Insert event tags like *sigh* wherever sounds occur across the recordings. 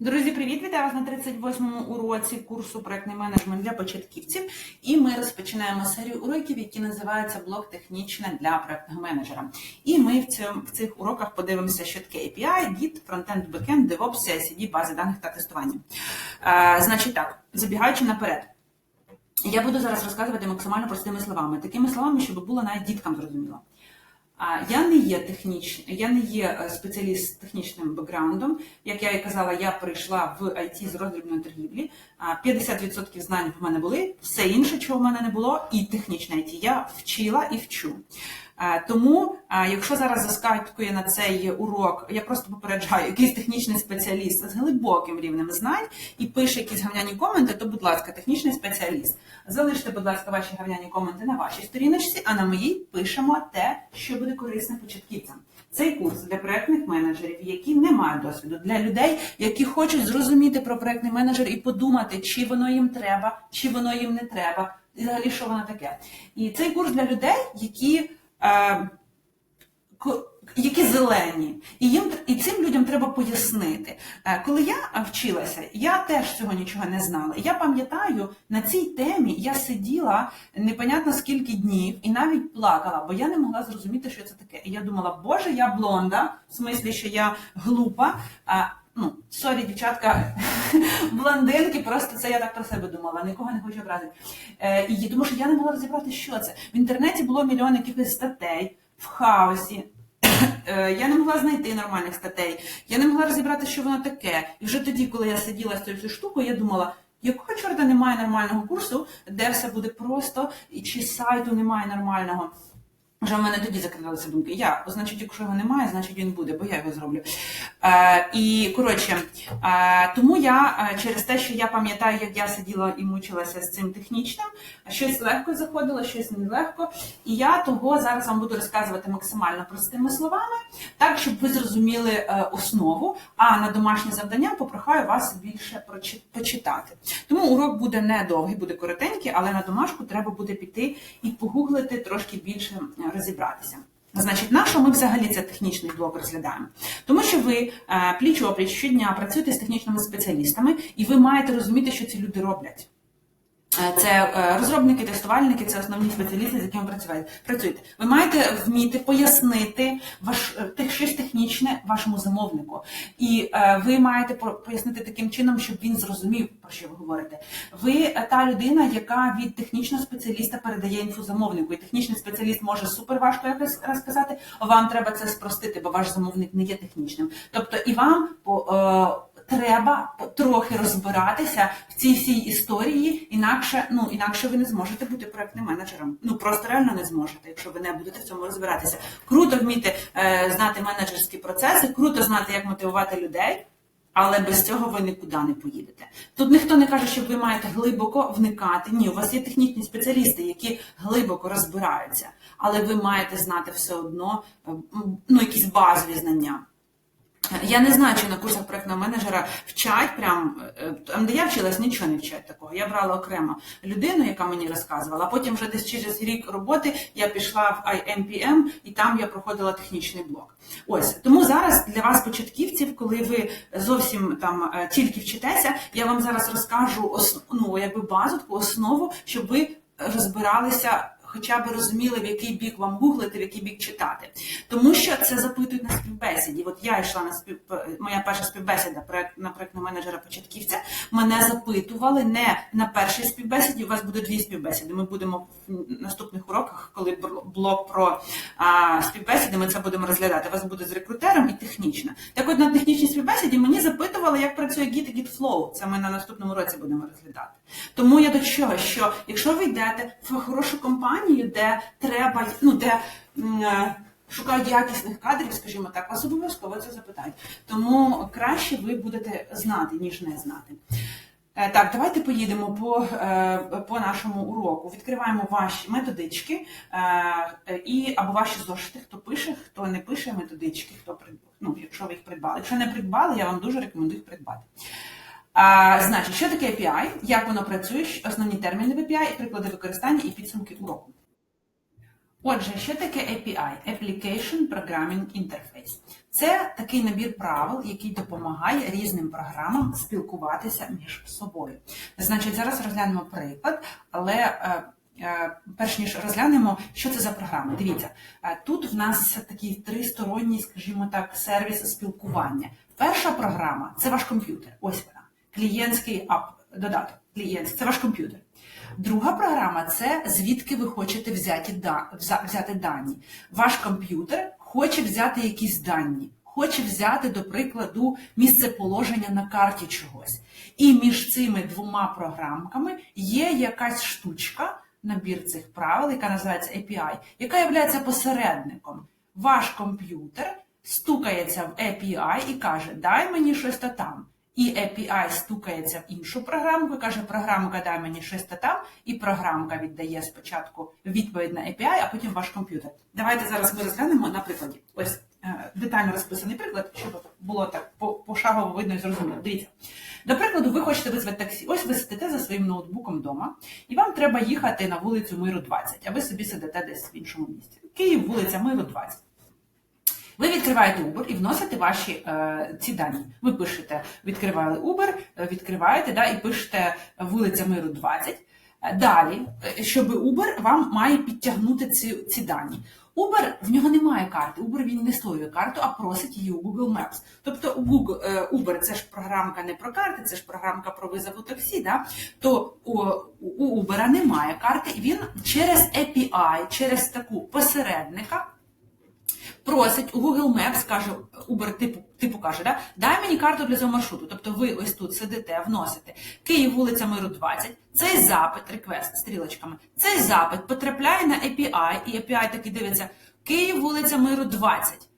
Друзі, привіт! Вітаю вас на 38-му уроці курсу проектний менеджмент для початківців. І ми розпочинаємо серію уроків, які називаються блок технічне для проектного менеджера. І ми в цьому в цих уроках подивимося, що таке API, Git, Frontend, Backend, DevOps, CI/CD, бази даних та тестування. Е, значить так, забігаючи наперед. Я буду зараз розказувати максимально простими словами, такими словами, щоб було навіть діткам зрозуміло. Я не є техніч... я не є е, спеціаліст з технічним бекграундом. Як я і казала, я прийшла в IT з роздрібної торгівлі. А 50% знань в мене були, все інше, чого в мене не було, і технічне IT я вчила і вчу. Е, Тому, е, якщо зараз заскакує на цей урок, я просто попереджаю, якийсь технічний спеціаліст з глибоким рівнем знань і пише якісь гавняні коменти, то, будь ласка, технічний спеціаліст. Залиште, будь ласка, ваші гавняні коменти на вашій сторіночці, а на моїй пишемо те, що буде корисне початківцям. Цей курс для проектних менеджерів, які не мають досвіду, для людей, які хочуть зрозуміти про проектний менеджер і подумати, чи воно їм треба, чи воно їм не треба, і взагалі що воно таке. І цей курс для людей, які. Е, які зелені, і їм і цим людям треба пояснити. Е, Коли я вчилася, я теж цього нічого не знала. Я пам'ятаю, на цій темі я сиділа непонятно скільки днів і навіть плакала, бо я не могла зрозуміти, що це таке. І я думала, боже, я блонда, в смислі, що я глупа. Ну, сорі, дівчатка, *laughs* блондинки, просто це я так про себе думала, нікого не хочу образити. Е, і тому що я не могла розібрати, що це. В інтернеті було мільйон якихось статей в хаосі. *coughs* Е, Я не могла знайти нормальних статей, я не могла розібрати, що воно таке. І вже тоді, коли я сиділа з цією штукою, я думала, якого чорта немає нормального курсу, де все буде просто, і чи сайту немає нормального. Вже в мене тоді закидалися думки. Я, значить, якщо його немає, значить він буде, бо я його зроблю. Е, і коротше, е, тому я е, через те, що я пам'ятаю, як я сиділа і мучилася з цим технічним, щось легко заходило, щось нелегко. І я того зараз вам буду розказувати максимально простими словами, так щоб ви зрозуміли е, основу. А на домашнє завдання попрохаю вас більше почитати. Тому урок буде не довгий, буде коротенький, але на домашку треба буде піти і погуглити трошки більше е, розібратися. Значить, на що ми взагалі цей технічний блок розглядаємо? Тому що ви е, пліч опліч щодня працюєте з технічними спеціалістами, і ви маєте розуміти, що ці люди роблять. Е, Це е, розробники, тестувальники, це основні спеціалісти, з якими працюєте. працюєте. Ви маєте вміти пояснити ваш е, щось технічне вашому замовнику, і ви маєте пояснити таким чином, щоб він зрозумів про що ви говорите. Ви та людина, яка від технічного спеціаліста передає інфу замовнику, і технічний спеціаліст може супер важко якось розказати. Вам треба це спростити, бо ваш замовник не є технічним. Тобто і вам по. Треба трохи розбиратися в цій всій історії, інакше ну інакше ви не зможете бути проектним менеджером. Ну просто реально не зможете, якщо ви не будете в цьому розбиратися. Круто вміти е, знати менеджерські процеси, круто знати, як мотивувати людей. Але без цього ви нікуди не поїдете. Тут ніхто не каже, що ви маєте глибоко вникати. Ні, у вас є технічні спеціалісти, які глибоко розбираються, але ви маєте знати все одно е, ну, якісь базові знання. Я не знаю, чи на курсах проектного менеджера вчать прям там, де я вчилась, нічого не вчать такого. Я брала окремо людину, яка мені розказувала. Потім вже десь через рік роботи я пішла в IMPM, і там я проходила технічний блок. Ось тому зараз для вас, початківців, коли ви зовсім там е, тільки вчитеся, я вам зараз розкажу ос, ну, якби базу, таку основу, щоб ви розбиралися. Хоча б розуміли, в який бік вам гуглити, в який бік читати. Тому що це запитують на співбесіді. От я йшла на спів... моя перша співбесіда на проектного менеджера початківця. Мене запитували не на першій співбесіді. У вас буде дві співбесіди. Ми будемо в наступних уроках, коли блок про а, співбесіди, ми це будемо розглядати. У вас буде з рекрутером і технічна. Так от на технічній співбесіді мені запитували, як працює Git і GitFlow. Це ми на наступному році будемо розглядати. Тому я до чого, що якщо ви йдете в хорошу компанію, де треба, ну де. е, Шукають якісних кадрів, скажімо так, вас обов'язково це запитають. Тому краще ви будете знати, ніж не знати. Е, Так, давайте поїдемо по, е, по нашому уроку. Відкриваємо ваші методички і або ваші зошити, хто пише, хто не пише методички, хто ну, якщо ви їх придбали. Якщо не придбали, я вам дуже рекомендую їх придбати. А, значить, що таке API, як воно працює, основні терміни в API, приклади використання і підсумки уроку. Отже, що таке API? Application Programming Interface. Це такий набір правил, який допомагає різним програмам спілкуватися між собою. Значить, зараз розглянемо приклад, але е, е, перш ніж розглянемо, що це за програма. Дивіться, е, тут в нас такий тристоронній, скажімо так, сервіс спілкування. Перша програма це ваш комп'ютер. Ось вона. Клієнтський ап, додаток. Клієнтський, це ваш комп'ютер. Друга програма це звідки ви хочете взяти, взяти дані. Ваш комп'ютер хоче взяти якісь дані, хоче взяти, до прикладу, місцеположення на карті чогось. І між цими двома програмками є якась штучка, набір цих правил, яка називається API, яка є посередником. Ваш комп'ютер стукається в API і каже: дай мені щось то там. І API стукається в іншу програмку, каже, програмка дай мені щось то там, і програмка віддає спочатку відповідь на API, а потім ваш комп'ютер. Давайте зараз ми розглянемо на прикладі. Ось е, детально розписаний приклад, щоб було так пошагово видно і зрозуміло. Дивіться. До прикладу, ви хочете визвати таксі. Ось ви сидите за своїм ноутбуком вдома, і вам треба їхати на вулицю Миру 20, а ви собі сидите десь в іншому місці. Київ, вулиця Миру 20. Ви відкриваєте Uber і вносите ваші е, ці дані. Ви пишете, відкривали Uber, е, відкриваєте да, і пишете вулиця Миру 20. Е, Далі, е, щоб Uber вам має підтягнути ці, ці дані. Uber в нього немає карти. Uber він не створює карту, а просить її у Google Maps. Тобто Google, Uber це ж програмка не про карти, це ж програмка про визов у таксі. Да? То у, у Uber немає карти, і він через API, через таку посередника просить у Google Maps, каже Uber, типу, типу каже, да? дай мені карту для цього маршруту. Тобто ви ось тут сидите, вносите Київ, вулиця Миру 20. Цей запит, реквест стрілочками, цей запит потрапляє на API, і API такий дивиться Київ, вулиця Миру 20.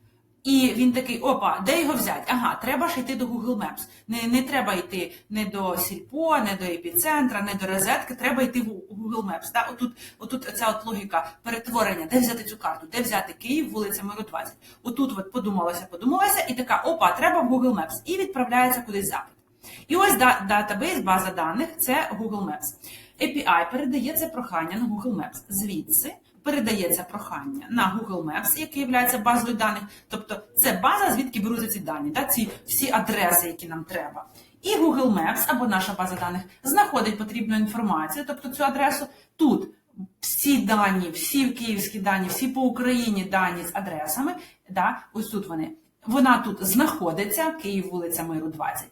І він такий, опа, де його взяти? Ага, треба ж йти до Google Maps. Не, не треба йти не до Сільпо, не до епіцентра, не до розетки, треба йти в Google Maps. Да? Отут, отут ця от логіка перетворення, де взяти цю карту, де взяти Київ, вулиця Миру 20. Отут от подумалося, подумалося, і така, опа, треба в Google Maps. І відправляється кудись запит. І ось да- датабейс, база даних це Google Maps. API передає це прохання на Google Maps. Звідси передається прохання на Google Maps, який є базою даних. Тобто це база, звідки беруться ці дані, да? ці всі адреси, які нам треба. І Google Maps або наша база даних знаходить потрібну інформацію, тобто цю адресу тут. Всі дані, всі київські дані, всі по Україні дані з адресами, да, ось тут вони. Вона тут знаходиться, Київ, вулиця Миру 20.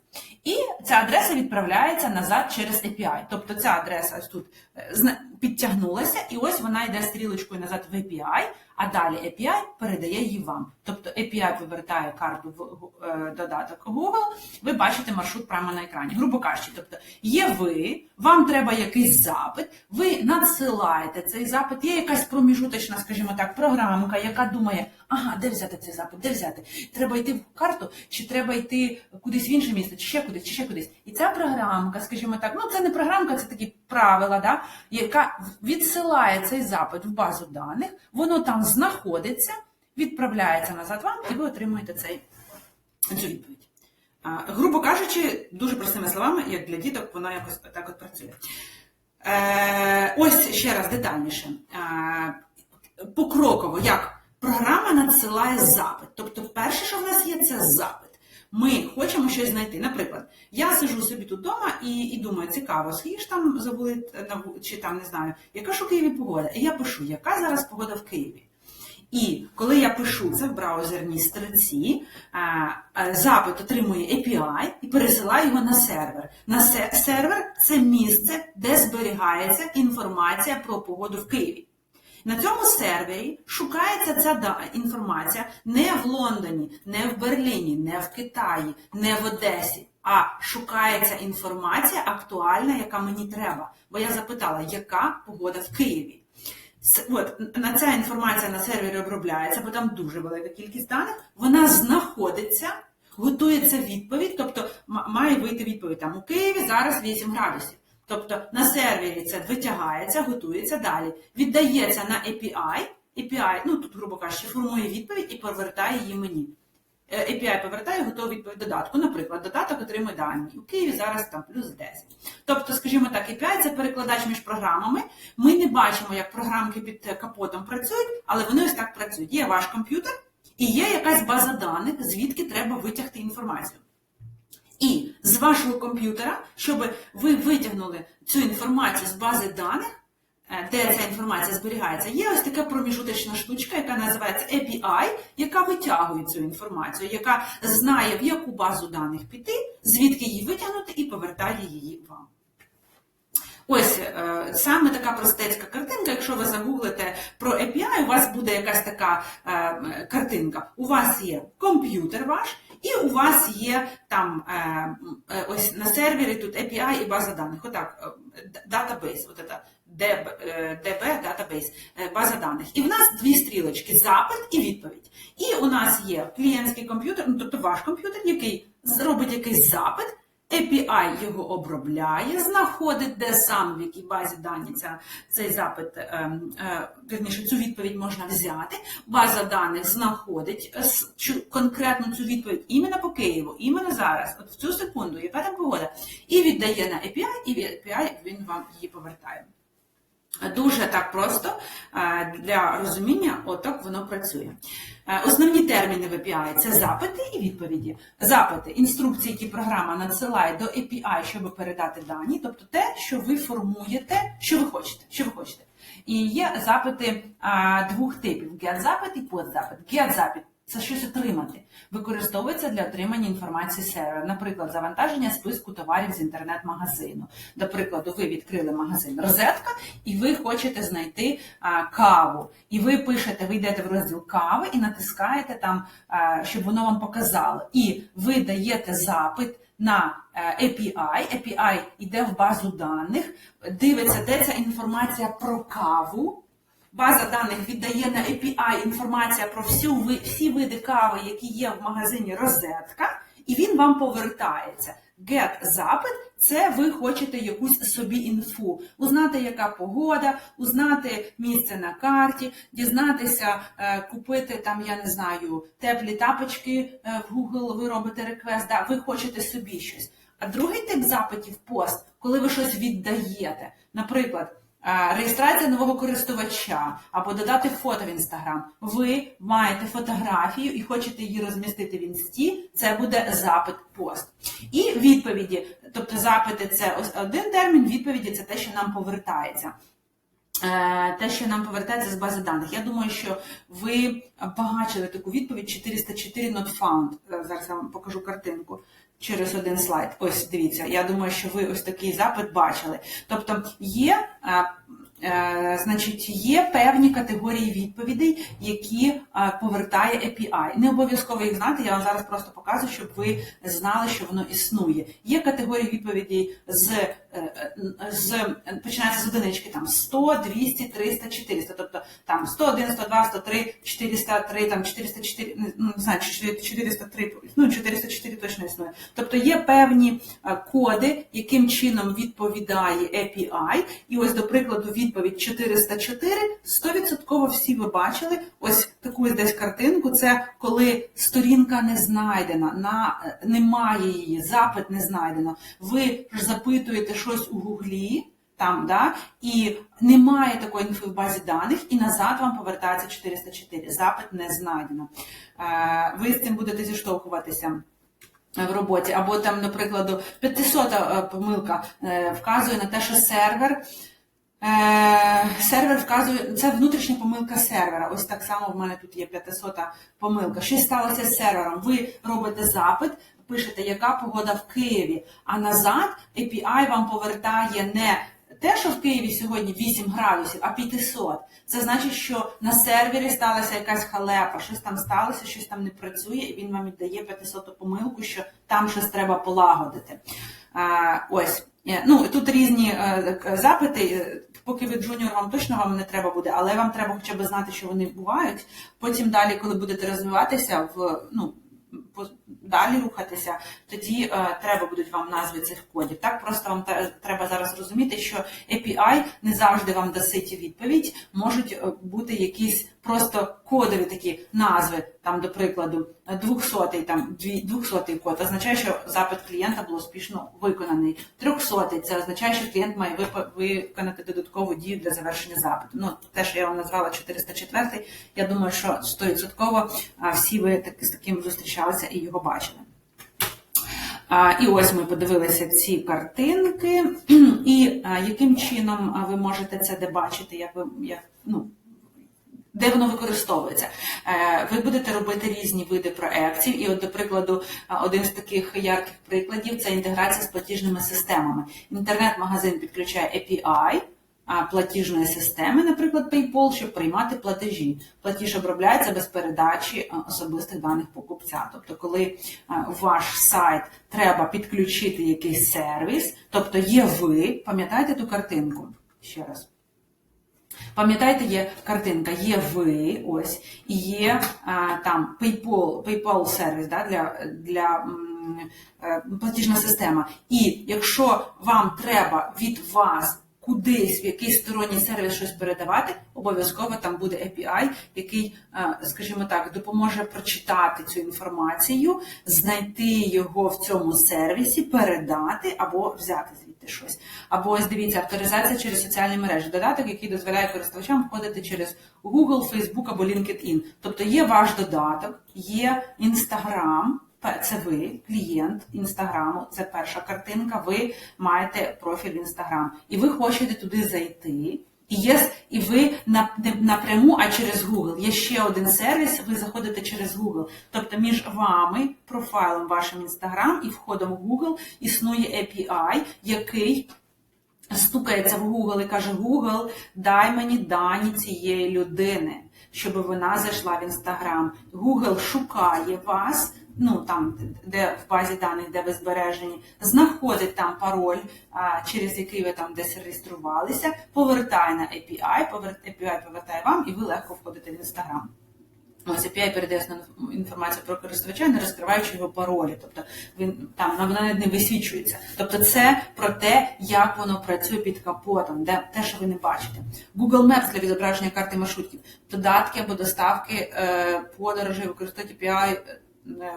І ця адреса відправляється назад через API. Тобто ця адреса тут е, підтягнулася, і ось вона йде стрілочкою назад в API, а далі API передає її вам. Тобто API повертає карту в е, додаток Google, ви бачите маршрут прямо на екрані. Грубо кажучи, тобто є ви, вам треба якийсь запит, ви надсилаєте цей запит, є якась проміжуточна, скажімо так, програмка, яка думає, ага, де взяти цей запит, де взяти? Треба йти в карту, чи треба йти кудись в інше місце, ще кудись, чи ще кудись. І ця програмка, скажімо так, ну це не програмка, це такі правила, да, яка відсилає цей запит в базу даних, воно там знаходиться, відправляється назад вам, і ви отримуєте цей, цю відповідь. Грубо кажучи, дуже простими словами, як для діток, воно якось так от працює. Е, ось ще раз детальніше. Е, покроково, як програма надсилає запит. Тобто, перше, що в нас є, це запит. Ми хочемо щось знайти. Наприклад, я сижу собі тут вдома і, і думаю, цікаво, скільки ж там ву- чи там не знаю, яка ж у Києві погода? І я пишу, яка зараз погода в Києві. І коли я пишу це в браузерній а, запит отримує API і пересилає його на сервер. На сервер це місце, де зберігається інформація про погоду в Києві. На цьому сервері шукається ця інформація не в Лондоні, не в Берліні, не в Китаї, не в Одесі, а шукається інформація актуальна, яка мені треба. Бо я запитала, яка погода в Києві. От на ця інформація на сервері обробляється, бо там дуже велика кількість даних. Вона знаходиться, готується відповідь, тобто має вийти відповідь там у Києві зараз 8 градусів. Тобто на сервері це витягається, готується далі, віддається на API, API, ну тут, грубо кажучи, формує відповідь і повертає її мені. е, API повертає готову відповідь додатку. Наприклад, додаток отримує дані. У Києві зараз там плюс 10. Тобто, скажімо так, API – це перекладач між програмами. Ми не бачимо, як програмки під капотом працюють, але вони ось так працюють. Є ваш комп'ютер і є якась база даних, звідки треба витягти інформацію. І з вашого комп'ютера, щоб ви витягнули цю інформацію з бази даних, е, де ця інформація зберігається, є ось така проміжуточна штучка, яка називається API, яка витягує цю інформацію, яка знає, в яку базу даних піти, звідки її витягнути і повертає її вам. Ось е, саме така простецька картинка. Якщо ви загуглите про API, у вас буде якась така е, картинка. У вас є комп'ютер ваш, і у вас є там е, ось на сервері тут API і база даних. Отак, датабейс, от це DB, датабейс, база даних. І в нас дві стрілочки: запит і відповідь. І у нас є клієнтський комп'ютер, ну тобто ваш комп'ютер, який зробить якийсь запит. API його обробляє, знаходить, де сам в якій базі дані ця, цей запит, е, е, вірніше, цю відповідь можна взяти. База даних знаходить е, конкретно цю відповідь іменно по Києву, іменно зараз, от в цю секунду, яка там погода, і віддає на API, і API він вам її повертає. Дуже так просто для розуміння, отак воно працює. Е, Основні терміни в API – це запити і відповіді. Запити інструкції, які програма надсилає до API, щоб передати дані, тобто те, що ви формуєте, що ви хочете. Що ви хочете. І є запити двох типів: get-запит і post-запит. Get-запит це щось отримати. Використовується для отримання інформації сервера, наприклад, завантаження списку товарів з інтернет-магазину. До прикладу, ви відкрили магазин розетка, і ви хочете знайти а, каву. І ви пишете, ви йдете в розділ кави і натискаєте там, а, щоб воно вам показало. І ви даєте запит на е, API. API йде в базу даних, дивиться, де ця інформація про каву. База даних віддає на API інформація про всю всі види кави, які є в магазині розетка, і він вам повертається. Get запит це ви хочете якусь собі інфу, узнати, яка погода, узнати місце на карті, дізнатися, е, купити там, я не знаю, теплі тапочки е, в Google, ви робите реквест, да, ви хочете собі щось. А другий тип запитів пост, коли ви щось віддаєте. Наприклад, реєстрація нового користувача або додати фото в інстаграм. Ви маєте фотографію і хочете її розмістити в інсті, це буде запит пост. І відповіді, тобто запити це один термін, відповіді це те, що нам повертається. Е, Те, що нам повертається з бази даних. Я думаю, що ви бачили таку відповідь 404 not found. Е, Зараз я вам покажу картинку через один слайд. Ось дивіться. Я думаю, що ви ось такий запит бачили. Тобто є. е, Значить, є певні категорії відповідей, які повертає API. Не обов'язково їх знати, я вам зараз просто показую, щоб ви знали, що воно існує. Є категорії відповідей з, з починається з одинички там 100, 200, 300, 400. Тобто там 101, 102, 103, 403, там 404, не ну, не знаю, 403, ну 404 точно існує. Тобто є певні е, коди, яким чином відповідає API. І ось, до прикладу, відповідь 404, 100% всі ви бачили ось таку десь картинку. Це коли сторінка не знайдена, на, е, немає її, запит не знайдено. Ви ж запитуєте щось у Гуглі. Там, да, і немає такої інфи в базі даних, і назад вам повертається 404. Запит не знайдено. Е, Ви з цим будете зіштовхуватися в роботі. Або там, наприклад, 500 помилка е, вказує на те, що сервер. Е, Сервер вказує, це внутрішня помилка сервера. Ось так само в мене тут є 500 помилка. Що сталося з сервером? Ви робите запит, пишете, яка погода в Києві, а назад API вам повертає не те, що в Києві сьогодні 8 градусів, а 500. Це значить, що на сервері сталася якась халепа, щось там сталося, щось там не працює, і він вам віддає 500 помилку, що там щось треба полагодити. А, ось. Е, Ну, тут різні е, запити. е, Поки ви джуніор, вам точно вам не треба буде, але вам треба хоча б знати, що вони бувають. Потім далі, коли будете розвиватися в ну, далі рухатися, тоді е, треба будуть вам назви цих кодів. Так просто вам треба зараз розуміти, що API не завжди вам дасить відповідь, можуть е, бути якісь просто кодові такі назви, там, до прикладу, 200 там 200 код означає, що запит клієнта був успішно виконаний. 300 це означає, що клієнт має виконати додаткову дію для завершення запиту. Ну, те, що я вам назвала 404, я думаю, що 100% всі ви так, з таким зустрічалися і його бачили. А, І ось ми подивилися ці картинки, і яким чином ви можете це де бачити, як ви як, ну, де воно використовується. Е, Ви будете робити різні види проєктів, і, от, до прикладу, один з таких ярких прикладів це інтеграція з платіжними системами. Інтернет-магазин підключає API платіжної системи, наприклад, PayPal, щоб приймати платежі. Платіж обробляється без передачі особистих даних покупця. Тобто, коли ваш сайт треба підключити якийсь сервіс, тобто є ви, пам'ятаєте ту картинку? Ще раз. Пам'ятаєте, є картинка, є ви, ось, і є а, там PayPal, PayPal сервіс да, для, для е, платіжна система. І якщо вам треба від вас кудись в якийсь сторонній сервіс щось передавати, обов'язково там буде API, який, е, скажімо так, допоможе прочитати цю інформацію, знайти його в цьому сервісі, передати або взяти звідти щось. Або ось дивіться, авторизація через соціальні мережі. Додаток, який дозволяє користувачам входити через Google, Facebook або LinkedIn. Тобто є ваш додаток, є Instagram, це ви, клієнт інстаграму, це перша картинка. Ви маєте профіль інстаграм, і ви хочете туди зайти. І є і ви не напряму, а через Google. Є ще один сервіс, ви заходите через Google. Тобто між вами, профайлом вашим інстаграм і входом в Google існує API, який стукається в Google і каже: Google, дай мені дані цієї людини, щоб вона зайшла в інстаграм. Google шукає вас. Ну там, де в базі даних, де ви збережені, знаходить там пароль, через який ви там десь реєструвалися, повертає на API, API повертає вам, і ви легко входите в інстаграм. Ось API передає інформацію про користувача, не розкриваючи його паролі. Тобто він там вона не висвічується. Тобто, це про те, як воно працює під капотом, де те, що ви не бачите. Google Maps для відображення карти маршрутків, додатки або доставки е, подорожей використовують API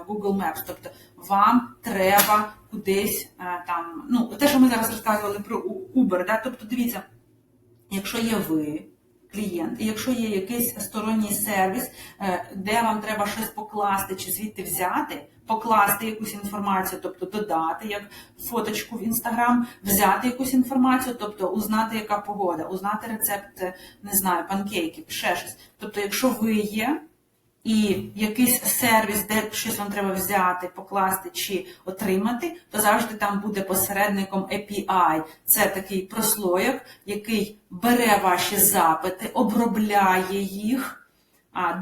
Google Maps. Тобто вам треба кудись е, там. Ну те, що ми зараз розказували про Uber, да? тобто дивіться. Якщо є ви, клієнт, і якщо є якийсь сторонній сервіс, е, де вам треба щось покласти чи звідти взяти, покласти якусь інформацію, тобто додати як фоточку в інстаграм, взяти якусь інформацію, тобто узнати, яка погода, узнати рецепт, е, не знаю, панкейків, ще щось. Тобто, якщо ви є, і якийсь сервіс, де щось вам треба взяти, покласти чи отримати, то завжди там буде посередником API. Це такий прослойок, який бере ваші запити, обробляє їх.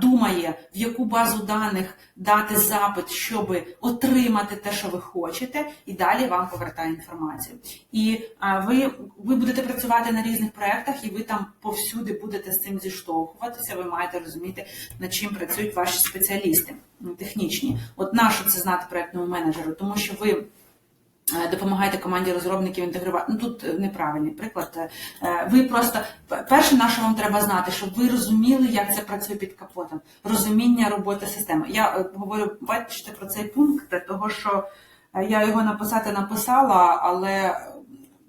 Думає, в яку базу даних дати запит, щоб отримати те, що ви хочете, і далі вам повертає інформацію. І ви, ви будете працювати на різних проєктах, і ви там повсюди будете з цим зіштовхуватися. Ви маєте розуміти, над чим працюють ваші спеціалісти технічні. От нащо це знати проєктному менеджеру, тому що ви. Е, Допомагаєте команді розробників інтегрувати. Ну тут неправильний приклад. Е, Ви просто перше, на що вам треба знати, щоб ви розуміли, як це працює під капотом, розуміння роботи системи. Я е, говорю, бачите про цей пункт, того що я його написати написала, але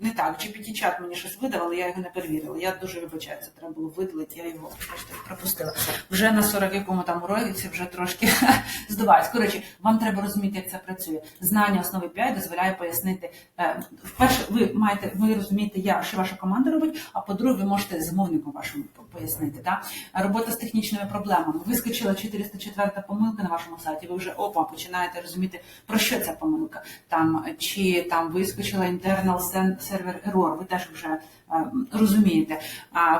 не так. GPT-чат мені щось видав, але я його не перевірила. Я дуже вибачаю, це треба було видалити, я його просто пропустила. Вже на 40 якому там році вже трошки *laughs* здуваюсь. Коротше, вам треба розуміти, як це працює. Знання основи PI дозволяє пояснити. е, Вперше, ви маєте, ви розумієте, як що ваша команда робить, а по-друге, ви можете замовнику вашому пояснити. Да? Робота з технічними проблемами. Вискочила 404 помилка на вашому сайті. Ви вже опа, починаєте розуміти, про що ця помилка. Там чи там вискочила internal sen- server error, ви теж вже е, розумієте.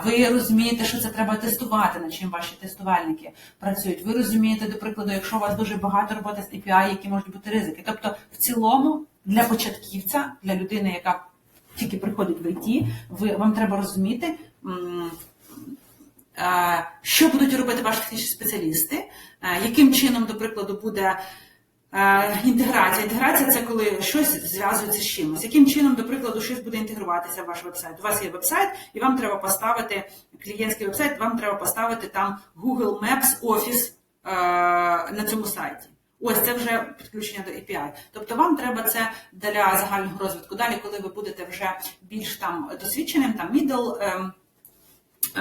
Ви розумієте, що це треба тестувати, над чим ваші тестувальники працюють. Ви розумієте, до прикладу, якщо у вас дуже багато роботи з API, які можуть бути ризики. Тобто, в цілому, для початківця, для людини, яка тільки приходить в IT, ви вам треба розуміти. е, Що будуть робити ваші технічні спеціалісти, е, яким чином, до прикладу, буде Інтеграція. Інтеграція це коли щось зв'язується з чимось. Яким чином, до прикладу, щось буде інтегруватися в ваш вебсайт? У вас є вебсайт, і вам треба поставити клієнтський вебсайт, вам треба поставити там Google Maps Office е, на цьому сайті. Ось це вже підключення до API. Тобто вам треба це для загального розвитку. Далі, коли ви будете вже більш там досвідченим, там middle, ем, е,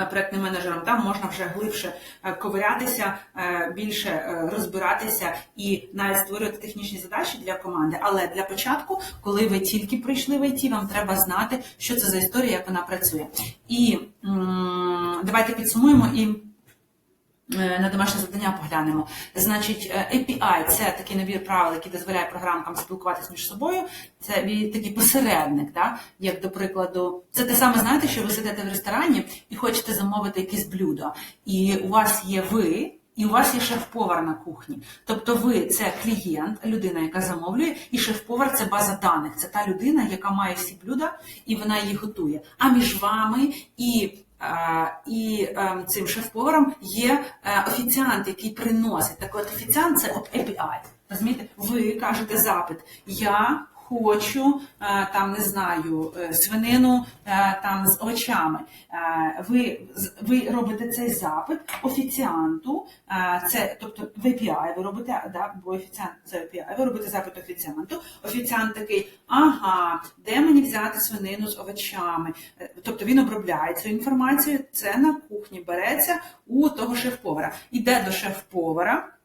проектним менеджером, там можна вже глибше е, ковирятися, е, більше е, розбиратися і навіть створювати технічні задачі для команди. Але для початку, коли ви тільки прийшли в IT, вам треба знати, що це за історія, як вона працює. І м, давайте підсумуємо і. Е, На домашнє завдання поглянемо. Значить, е, API це такий набір правил, який дозволяє програмкам спілкуватися між собою. Це такий посередник, да? як до прикладу, це те саме знаєте, що ви сидите в ресторані і хочете замовити якесь блюдо, і у вас є ви. І у вас є шеф-повар на кухні. Тобто ви це клієнт, людина, яка замовлює, і шеф-повар це база даних. Це та людина, яка має всі блюда і вона їх готує. А між вами і І е, цим шеф-поваром є е, офіціант, який приносить. Так от офіціант це от API. Розумієте? Ви кажете запит. Я хочу е, там не знаю е, свинину е, там з овочами. Ви ви робите цей запит офіціанту. Це тобто в API ви робите, да, бо офіціант це API, ви робите запит офіціанту. Офіціант такий, ага, де мені взяти свинину з овочами? Тобто він обробляє цю інформацію. Це на кухні береться у того шеф-повара. Іде до шеф-повара.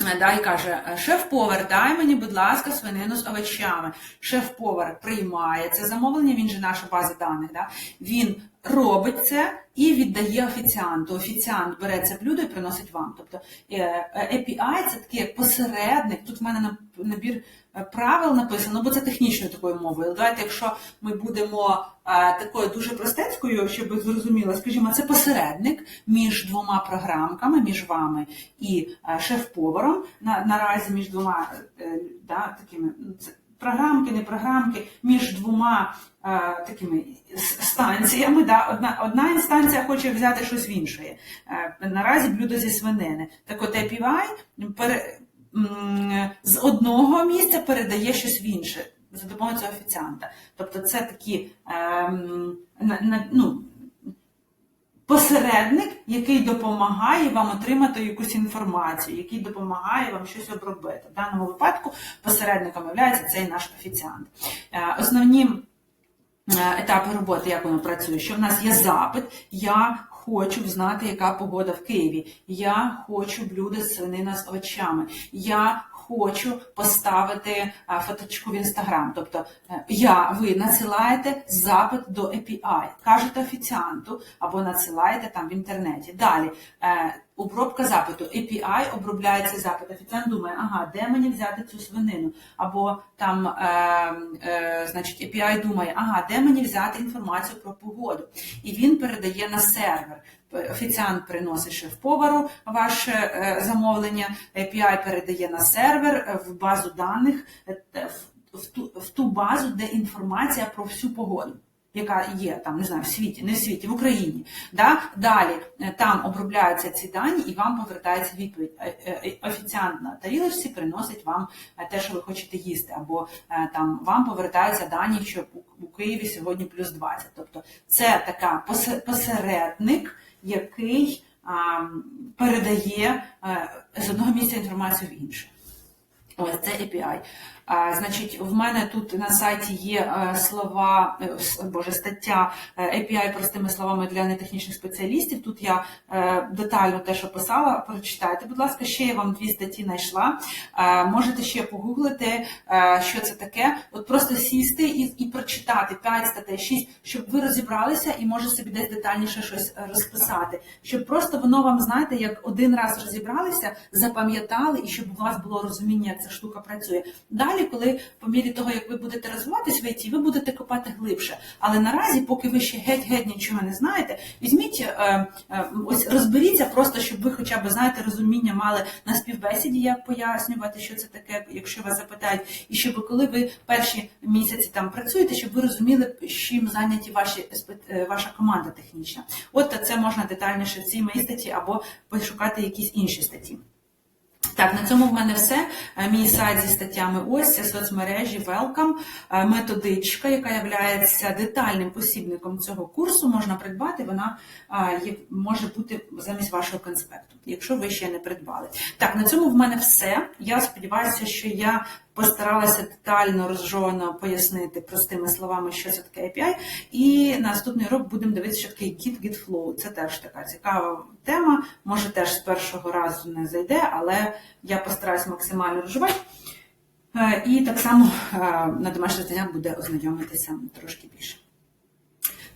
Е, Да, і каже, шеф-повар, дай мені, будь ласка, свинину з овочами. Шеф-повар приймає це замовлення, він же наша база даних. Да? Він робить це і віддає офіціанту. Офіціант бере це блюдо і приносить вам. Тобто е, е, API це такий як посередник. Тут в мене набір е, правил написано, бо це технічною такою мовою. Давайте, якщо ми будемо такою дуже простецькою, щоб ви скажімо, це посередник між двома програмками, між вами і шеф-поваром. На, наразі між двома да, такими ну, програмки, не програмки, між двома е, такими станціями. Да, одна, одна інстанція хоче взяти щось в іншої. Е, наразі блюдо зі свинини. Так от API пере, м, з одного місця передає щось в інше за допомогою цього офіціанта. Тобто це такі ем, на, на, ну, посередник, який допомагає вам отримати якусь інформацію, який допомагає вам щось обробити. В даному випадку посередником є цей наш офіціант. Е, Основні е, етапи роботи, як воно працює, що в нас є запит, я хочу знати, яка погода в Києві. Я хочу блюдо з свинина з овочами. Я хочу поставити е, фоточку в інстаграм. Тобто е, я, ви надсилаєте запит до API, кажете офіціанту або надсилаєте там в інтернеті. Далі. Обробка запиту API обробляє цей запит. Офіціант думає, ага, де мені взяти цю свинину? Або там, е, е, значить, API думає, ага, де мені взяти інформацію про погоду? І він передає на сервер. Офіціант приносить шеф-повару ваше е, замовлення, API передає на сервер е, в базу даних, е, в, ту, в ту базу, де інформація про всю погоду. Яка є там, не знаю, в світі, не в світі, в Україні. Да? Далі е, там обробляються ці дані і вам повертається відповідь. Е, е, Офіціант на тарілочці приносить вам те, що ви хочете їсти, або там вам повертаються дані, що у- Києві сьогодні плюс 20. Тобто це така посередник, який передає з одного місця інформацію в інше. Це API. Значить, в мене тут на сайті є е, слова, е, боже, стаття е, API простими словами для нетехнічних спеціалістів. Тут я детально те, що писала, прочитайте, будь ласка, ще я вам дві статті знайшла. Можете ще погуглити, що це таке. От просто сісти і, і прочитати 5 статей, 6, щоб ви розібралися і може собі десь детальніше щось розписати. Щоб просто воно вам, знаєте, як один раз розібралися, запам'ятали, і щоб у вас було розуміння, як ця штука працює. Далі, коли по мірі того, як ви будете розвиватись в ІТ, ви будете копати глибше. Але наразі, поки ви ще геть-геть нічого не знаєте, візьміть е, е, ось розберіться, просто щоб ви хоча б знаєте розуміння мали на співбесіді, як пояснювати, що це таке, якщо вас запитають, і щоб коли ви перші місяці там працюєте, щоб ви розуміли, чим зайняті ваші е, ваша команда технічна. От це можна детальніше в цій моїй статті або пошукати якісь інші статті. Так, на цьому в мене все. Е, Мій сайт зі статтями ось соцмережі Welcome, Е, методичка, яка є детальним посібником цього курсу, можна придбати. Вона е, може бути замість вашого конспекту, якщо ви ще не придбали. Так, на цьому в мене все. Я сподіваюся, що я постаралася детально розжовано пояснити простими словами, що це таке API. І наступний урок будемо дивитися, що таке Git, Git. Це теж така цікава тема. Може, теж з першого разу не зайде, але я постараюсь максимально розживати. Е, І так само е, на домашніх знаннях буде ознайомитися трошки більше.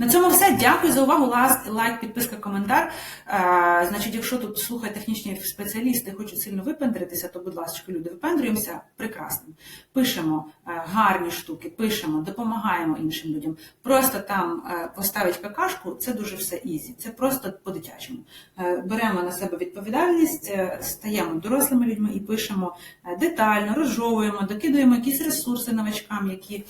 На цьому все. Дякую за увагу. Лайк, підписка, коментар. Е, значить, якщо тут слухають технічні спеціалісти, хочуть сильно випендритися, то, будь ласка, люди, випендрюємося прекрасно. Пишемо е, гарні штуки, пишемо, допомагаємо іншим людям. Просто там е, поставить какашку, це дуже все ізі. Це просто по-дитячому. Беремо на себе відповідальність, стаємо дорослими людьми і пишемо детально, розжовуємо, докидуємо якісь ресурси новачкам, які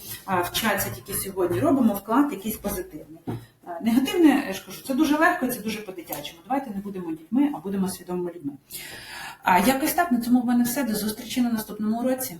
вчаться тільки сьогодні. Робимо вклад якийсь позитивний. Е, Негативне, я ж кажу, це дуже легко це дуже по-дитячому. Давайте не будемо дітьми, а будемо свідомими людьми. А якось так на цьому в мене все. До зустрічі на наступному уроці.